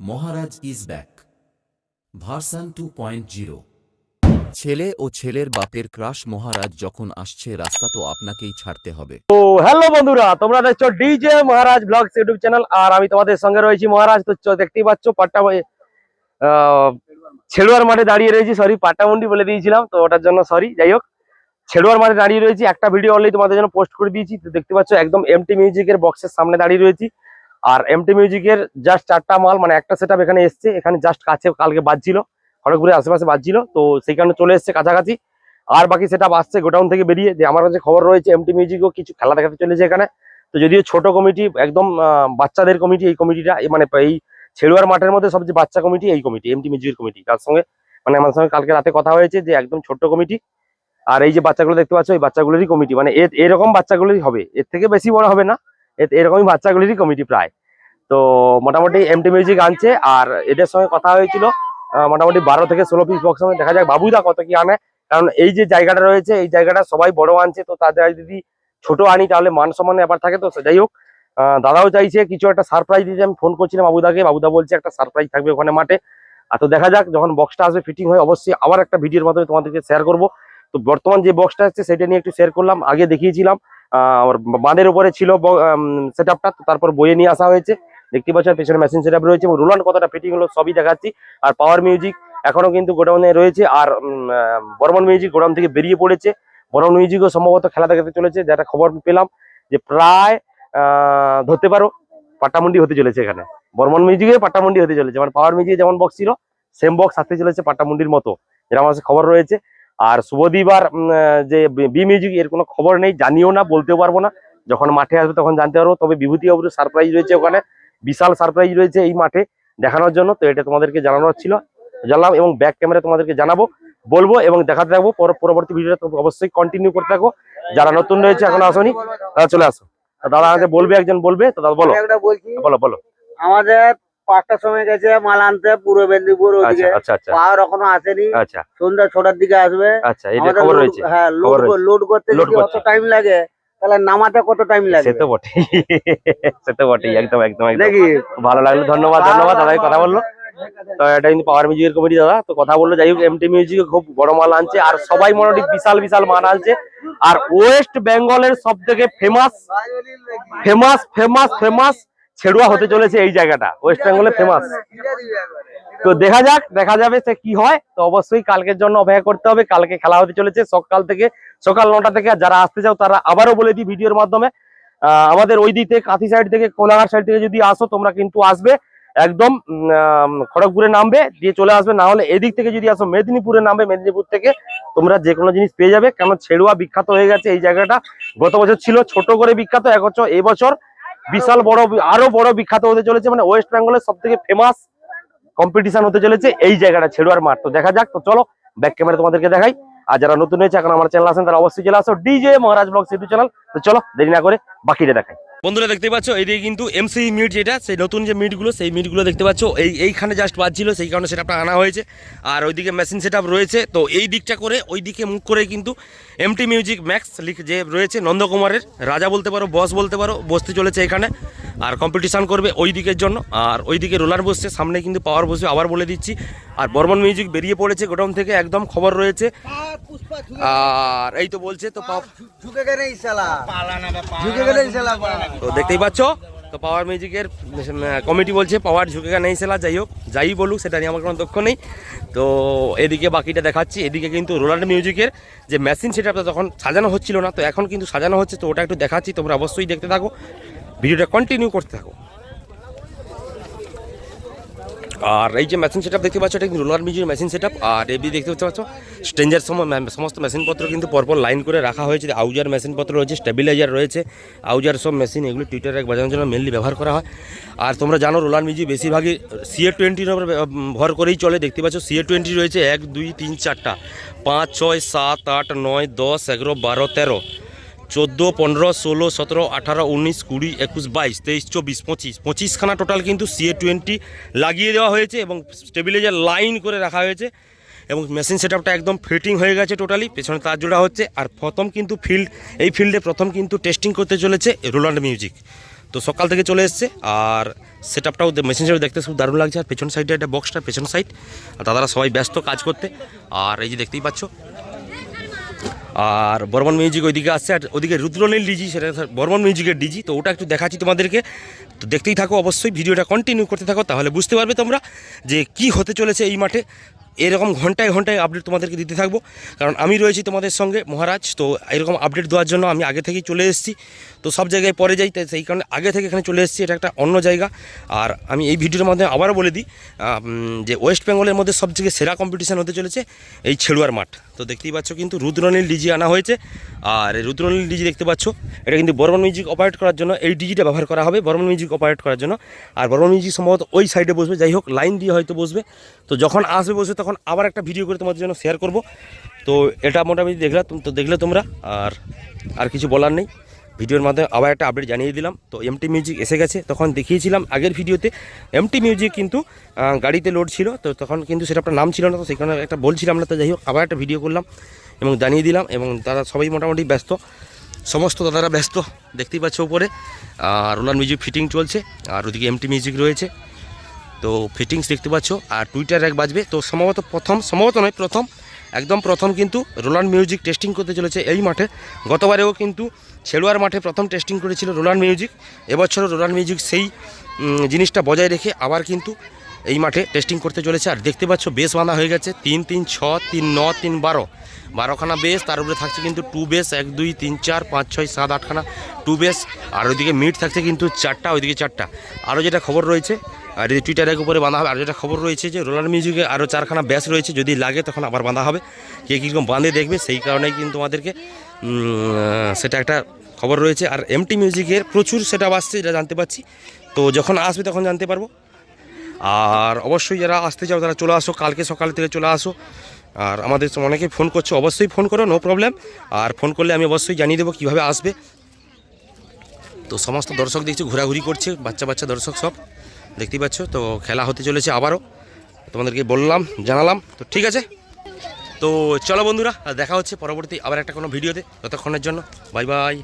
Maharaj is back. Version two point zero. ছেলে ও ছেলের বাপের ক্রাশ মহারাজ যখন আসছে রাস্তা তো আপনাকেই ছাড়তে হবে। তো হ্যালো বন্ধুরা তোমরা দেখছ DJ Maharaj vlogs YouTube channel আর আমি তোমাদের সঙ্গে রয়েছি মহারাজ। তো চ- দেখতেই পাচ্ছ পাট্টা আহ, ছেড়ুয়ার মাঠে দাঁড়িয়ে রয়েছি। সরি পাট্টামুন্ডি বলে দিয়েছিলাম তো ওটার জন্য সরি যাই হোক। ছেড়ুয়ার মাঠে দাঁড়িয়ে রয়েছি একটা ভিডিও অলরেডি তোমাদের জন্য পোস্ট করে দিয়েছি। তো দেখতে পাচ্ছ একদম এমটি মিউজিকের বক্সের সামনে দাঁড়িয়ে রয়েছি। আর এমটি মিউজিকের জাস্ট চারটা মাল মানে একটা সেট এখানে এসছে, এখানে জাস্ট কাছে কালকে বাজছিল, খড়গপুরের আশেপাশে বাজছিল, তো সেই কারণে চলে এসছে কাছাকাছি। আর বাকি সেটা আসছে গোডাউন থেকে বেরিয়ে, যে আমার কাছে খবর রয়েছে এমটি মিউজিকও কিছু খেলা দেখাতে চলেছে এখানে। তো যদিও ছোট কমিটি একদম বাচ্চাদের কমিটি এই কমিটিটা মানে এই ছেড়ুয়ার মাঠের মধ্যে সবচেয়ে বাচ্চা কমিটি এই কমিটি এমটি মিউজিকের কমিটি তার সঙ্গে মানে আমার সঙ্গে কালকে রাতে কথা হয়েছে যে একদম ছোট্ট কমিটি আর এই যে বাচ্চাগুলো দেখতে পাচ্ছ, এই বাচ্চাগুলোরই কমিটি মানে এরকম বাচ্চাগুলোরই হবে। এর থেকে বেশি বড় হবে না এরকমই বাচ্চাগুলোরই কমিটি প্রায়। তো মোটামুটি এমটি মিউজিক আনছে, আর এদের সঙ্গে কথা হয়েছিল মোটামুটি বারো থেকে ষোলো পিস বক্স দেখা যাক বাবুদা কত কি আনে, কারণ এই যে জায়গাটা রয়েছে, এই জায়গাটা সবাই বড় আনছে, তো তাদের যদি ছোট আনি, তাহলে মান সম্মান ব্যাপার থাকে, তো যাই হোক। দাদাও চাইছে, কিছু একটা সারপ্রাইজ দিতে। আমি ফোন করছিলাম বাবুদাকে, বাবুদা বলছে একটা সারপ্রাইজ থাকবে ওখানে মাঠে। আর তো দেখা যাক, যখন বক্সটা আসবে ফিটিং হয়, অবশ্যই আবার একটা ভিডিওর মাধ্যমে তোমাদেরকে শেয়ার করব। তো বর্তমান যে বক্সটা আসছে, সেটা নিয়ে একটু শেয়ার করলাম, আগে দেখিয়েছিলাম। আমার বাঁধের উপরে ছিল সেট আপটা তারপর বইয়ে নিয়ে আসা হয়েছে। দেখতে পাচ্ছেন, পেছনে মেশিন সেট রয়েছে এবং রোলান্ড কতটা ফিটিং হলো, সবই দেখাচ্ছি। আর পাওয়ার মিউজিক এখনও কিন্তু গোডাউনে রয়েছে। আর বর্মন মিউজিক গোডাউন থেকে বেরিয়ে পড়েছে। বর্মন মিউজিকও সম্ভবত খেলা দেখাতে চলেছে। যেটা খবর পেলাম যে প্রায় ধরতে পারো, পাট্টামুন্ডি হতে চলেছে এখানে। বর্মন মিউজিকে পাট্টামুন্ডি হতে চলেছে। মানে পাওয়ার মিউজিকে যেমন বক্স ছিল সেম বক্স আসতে চলেছে পাট্টামুন্ডির মতো। যেটা আমার খবর রয়েছে। আর শুভদীপ আর যে বি মিউজিক এর কোনো খবর নেই, জানিও না, বলতেও পারব না। যখন মাঠে আসবে তখন জানতে পারব। তবে বিভূতি বাবুর সারপ্রাইজ রয়েছে ওখানে। বিশাল সারপ্রাইজ রয়েছে এই মাঠে দেখানোর জন্য। তো এটা তোমাদেরকে জানানোর ছিল জানলাম এবং ব্যাক ক্যামেরা তোমাদেরকে জানাব বলব এবং দেখাতে থাকব। পর- পরবর্তী ভিডিওটা অবশ্যই কন্টিনিউ করতে থাকো। যারা নতুন রয়েছে এখন আসনি তারা চলে আসো। দাদা আমাকে বলবে একজন বলবে তো দাদা বলো। বলো বলো। আমাদের পাঁচটার সময় গেছে মাল আনতে পূর্ব মেদিনীপুর আচ্ছা ওদিকে। আচ্ছা আচ্ছা। পাওয়ার এখনও আসেনি। আচ্ছা। সন্ধ্যা ছটার দিকে আসবে। আচ্ছা হ্যাঁ লোড করতে অত টাইম লাগে তাহলে নামাতে কত টাইম সে লাগবে তো বটেই সে তো বটেই একদম একদম একদম। নাকি? ভালো লাগল ধন্যবাদ ধন্যবাদ দাদাই কথা বলল। তো এটা কিন্তু পাওয়ার মিউজিকের কমিটি দাদা। তো কথা বলল যাই হোক এমটি মিউজিক খুব বড় মাল আনছে আর সবাই মোটামুটি বিশাল বিশাল মাল আনছে। আর ওয়েস্ট বেঙ্গলের সব থেকে famous famous famous famous Cheruya হতে চলেছে এই জায়গাটা। ওয়েস্ট বেঙ্গলে ফেমাস তো দেখা যাক, দেখা যাবে সে কি হয়। তো অবশ্যই কালকের জন্য অপেক্ষা করতে হবে। কালকে খেলা হতে চলেছে সকাল থেকে, সকাল নটা থেকে। যারা আসতে চাও, তারা আবারও বলে দিই ভিডিওর মাধ্যমে। আমাদের ওই থেকে, কাঁথি সাইড থেকে, কোলাঘাট সাইড থেকে যদি আসো, তোমরা কিন্তু আসবে। একদম খড়গপুরে নামবে, দিয়ে চলে আসবে। না হলে এদিক থেকে যদি আসো, মেদিনীপুরে নামবে, মেদিনীপুর থেকে, তোমরা যে কোনো জিনিস পেয়ে যাবে। কেন ছেড়ুয়া বিখ্যাত হয়ে গেছে এই জায়গাটা। গত বছর ছিল ছোট করে বিখ্যাত, এক বছর এবছর বিশাল বড়, আরও বড় বিখ্যাত হতে চলেছে। মানে ওয়েস্ট বেঙ্গলের সব থেকে ফেমাস কম্পিটিশন হতে চলেছে, এই জায়গাটা ছেড়ুয়ার মাঠ। তো দেখা যাক, তো চলো ব্যাক ক্যামেরা তোমাদেরকে দেখাই। আর যারা নতুন হয়েছে, এখন আমার চ্যানেল আছেন তারা অবশ্যই চলে আসো। DJ Maharaj vlog YouTube channel তো চলো, দেরি না করে বাকিটা দেখাই। বন্ধুরা দেখতে পাচ্ছ এইদিকে কিন্তু এমসি মিট যেটা সেই নতুন যে মিটগুলো সেই মিটগুলো দেখতে পাচ্ছ। এই এইখানে জাস্ট বাজছিল সেই কারণে সেটা আনা হয়েছে। আর ওইদিকে মেশিন সেট রয়েছে। তো এই দিকটা করে ওই দিকে মুখ করে কিন্তু এমটি মিউজিক ম্যাক্স লিখে যে রয়েছে নন্দকুমারের রাজা বলতে পারো বস বলতে পারো বসতে চলেছে এখানে। আর কম্পিটিশান করবে ওই দিকের জন্য। আর ওই দিকে রোলার বসছে সামনে কিন্তু পাওয়ার বসবে আবার বলে দিচ্ছি। আর বর্মন মিউজিক বেরিয়ে পড়েছে গোডাউন থেকে একদম খবর রয়েছে। আর এই তো বলছে তো পাও ঝুঁকে তো দেখতেই পাচ্ছ, তো পাওয়ার মিউজিকের কমিটি বলছে পাওয়ার ঝুঁকে নেই সেলা, যাই হোক, যাই বলুক, সেটা নিয়ে আমার কোনো দক্ষ নেই। তো এদিকে বাকিটা দেখাচ্ছি, এদিকে কিন্তু রোলার মিউজিকের যে মেশিন সেটা তখন সাজানো হচ্ছিল না, তো এখন কিন্তু সাজানো হচ্ছে, তো ওটা একটু দেখাচ্ছি, তোমরা অবশ্যই দেখতে থাকো। ভিডিওটা কন্টিনিউ করতে থাকো। আর এই যে মেশিন সেটআপ দেখতে পাচ্ছ, এটা কিন্তু রোলার মিউজিক মেশিন সেটআপ আর এমনি দেখতে পাচ্ছ স্ট্রেঞ্জার সময় সমস্ত মেশিনপত্র কিন্তু পরপর লাইন করে রাখা হয়েছে। আউজার মেশিনপত্র রয়েছে স্টেবিলাইজার রয়েছে আউজার সব মেশিন এগুলো টুইটারে বাজানোর জন্য মেনলি ব্যবহার করা হয়। আর তোমরা জানো রোলার মিউজিক বেশিরভাগই সিএ টোয়েন্টির উপর ভর করেই চলে। দেখতে পাচ্ছ সিএ টোয়েন্টি রয়েছে, এক, দুই, তিন, চারটা। পাঁচ, ছয়, সাত, আট, নয়, দশ, এগারো, বারো, তেরো। চোদ্দ, পনেরো, ষোলো, সতেরো, আঠারো, উনিশ, কুড়ি, একুশ, বাইশ, তেইশ, চব্বিশ, পঁচিশ, পঁচিশখানা টোটাল কিন্তু সিএ টোয়েন্টি লাগিয়ে দেওয়া হয়েছে এবং স্টেবিলাইজার লাইন করে রাখা হয়েছে এবং মেশিন সেটআপটা একদম ফিটিং হয়ে গেছে টোটালি পেছনে তার জোড়া হচ্ছে আর প্রথম কিন্তু ফিল্ড এই ফিল্ডে প্রথম কিন্তু টেস্টিং করতে চলেছে রোলান্ড মিউজিক তো সকাল থেকে চলে এসছে আর সেট আপটাও মেশিন সেট দেখতে খুব দারুণ লাগছে। আর পেছন সাইডে একটা বক্সটা পেছন সাইড আর দাদারা সবাই ব্যস্ত কাজ করতে। আর এই যে দেখতেই পাচ্ছ আর বর্মন মিউজিক ওইদিকে আসছে, আর ওদিকে রুদ্রনীল ডিজি, সেটা বর্মন মিউজিকের ডিজি। তো ওটা একটু দেখাচ্ছি তোমাদেরকে। তো দেখতেই থাকো, অবশ্যই ভিডিওটা কন্টিনিউ করতে থাকো, তাহলে বুঝতে পারবে তোমরা যে কি হতে চলেছে এই মাঠে। এরকম ঘন্টায় ঘন্টায় আপডেট তোমাদেরকে দিতে থাকব। কারণ আমি রয়েছি তোমাদের সঙ্গে মহারাজ, তো এরকম আপডেট দেওয়ার জন্য আমি আগে থেকেই চলে এসেছি। তো সব জায়গায় পরে যাই, তাই সেই কারণে আগে থেকে এখানে চলে এসেছি, এটা একটা অন্য জায়গা। আর আমি এই ভিডিওর মাধ্যমে আবারও বলে দিই যে ওয়েস্ট বেঙ্গলের মধ্যে সবথেকে সেরা কম্পিটিশান হতে চলেছে এই ছেড়ুয়ার মাঠ। তো দেখতেই পাচ্ছ কিন্তু রুদ্রনীল ডিজি আনা হয়েছে। আর রুদ্রনীল ডিজি দেখতে পাচ্ছ, এটা কিন্তু বর্মন মিউজিক অপারেট করার জন্য এই ডিজিটা ব্যবহার করা হবে, বর্মন মিউজিক অপারেট করার জন্য। আর বর্মন মিউজিক সম্ভবত ওই সাইডে বসবে, যাই হোক লাইন দিয়ে হয়তো বসবে। তো যখন আসবে বসবে, তখন আবার একটা ভিডিও করে তোমাদের জন্য শেয়ার করব। তো এটা মোটামুটি দেখলে, তো দেখলে তোমরা, আর আর কিছু বলার নেই। ভিডিওর মাধ্যমে আবার একটা আপডেট জানিয়ে দিলাম। তো এমটি মিউজিক এসে গেছে, তখন দেখিয়েছিলাম আগের ভিডিওতে। এমটি মিউজিক কিন্তু গাড়িতে লোড ছিল, তো তখন কিন্তু সেটা আপনার নাম ছিল না, তো সেখানে একটা বলছিলাম না, তো যাই হোক, আবার একটা ভিডিও করলাম এবং জানিয়ে দিলাম এবং তারা সবাই মোটামুটি ব্যস্ত। সমস্ত দাদারা ব্যস্ত, দেখতেই পাচ্ছ উপরে। আর রোলার মিউজিক ফিটিং চলছে, আর ওদিকে এমটি মিউজিক রয়েছে। তো ফিটিংস দেখতে পাচ্ছ, আর টুইটার এক বাজবে। তো সম্ভবত প্রথম, সম্ভবত নয়, প্রথম। একদম প্রথম কিন্তু রোলান্ড মিউজিক টেস্টিং করতে চলেছে এই মাঠে। গতবারেও কিন্তু ছেড়ুয়ার মাঠে প্রথম টেস্টিং করেছিল রোলান্ড মিউজিক। এবছরও রোলান্ড মিউজিক সেই জিনিসটা বজায় রেখে আবার কিন্তু এই মাঠে টেস্টিং করতে চলেছে। আর দেখতে পাচ্ছ, বেশ বাঁধা হয়ে গেছে। তিন তিন, ছ, তিন, ন, তিন, বারো। বারোখানা বেস তার উপরে থাকছে কিন্তু টু বেস এক, দুই, তিন, চার, পাঁচ, ছয়, সাত, আটখানা টু বেস আর ওইদিকে মিট থাকছে কিন্তু চারটা, ওইদিকে চারটা। আরও যেটা খবর রয়েছে আর এই টুইটারের উপরে বাঁধা হবে, আর যেটা খবর রয়েছে যে রোলার মিউজিকে আরও চারখানা ব্যাস রয়েছে, যদি লাগে তখন আবার বাঁধা হবে। কে কীরকম বাঁধে দেখবে, সেই কারণেই কিন্তু আমাদেরকে সেটা একটা খবর রয়েছে। আর এমটি মিউজিকের প্রচুর সেটা আসছে যেটা জানতে পারছি। তো যখন আসবে তখন জানতে পারব। আর অবশ্যই যারা আসতে চাও, তারা চলে আসো, কালকে সকাল থেকে চলে আসো। আর আমাদের অনেকে ফোন করছ, অবশ্যই ফোন করো নো প্রবলেম আর ফোন করলে আমি অবশ্যই জানিয়ে দেবো কীভাবে আসবে। তো সমস্ত দর্শক দেখছি, ঘোরাঘুরি করছে, বাচ্চা বাচ্চা দর্শক সব। দেখতেই পাচ্ছ? তো খেলা হতে চলেছে আবারও। তোমাদেরকে বললাম, জানালাম। তো ঠিক আছে? তো চলো বন্ধুরা, দেখা হচ্ছে পরবর্তী আবার একটা কোনো ভিডিওতে। ততক্ষণের জন্য বাই বাই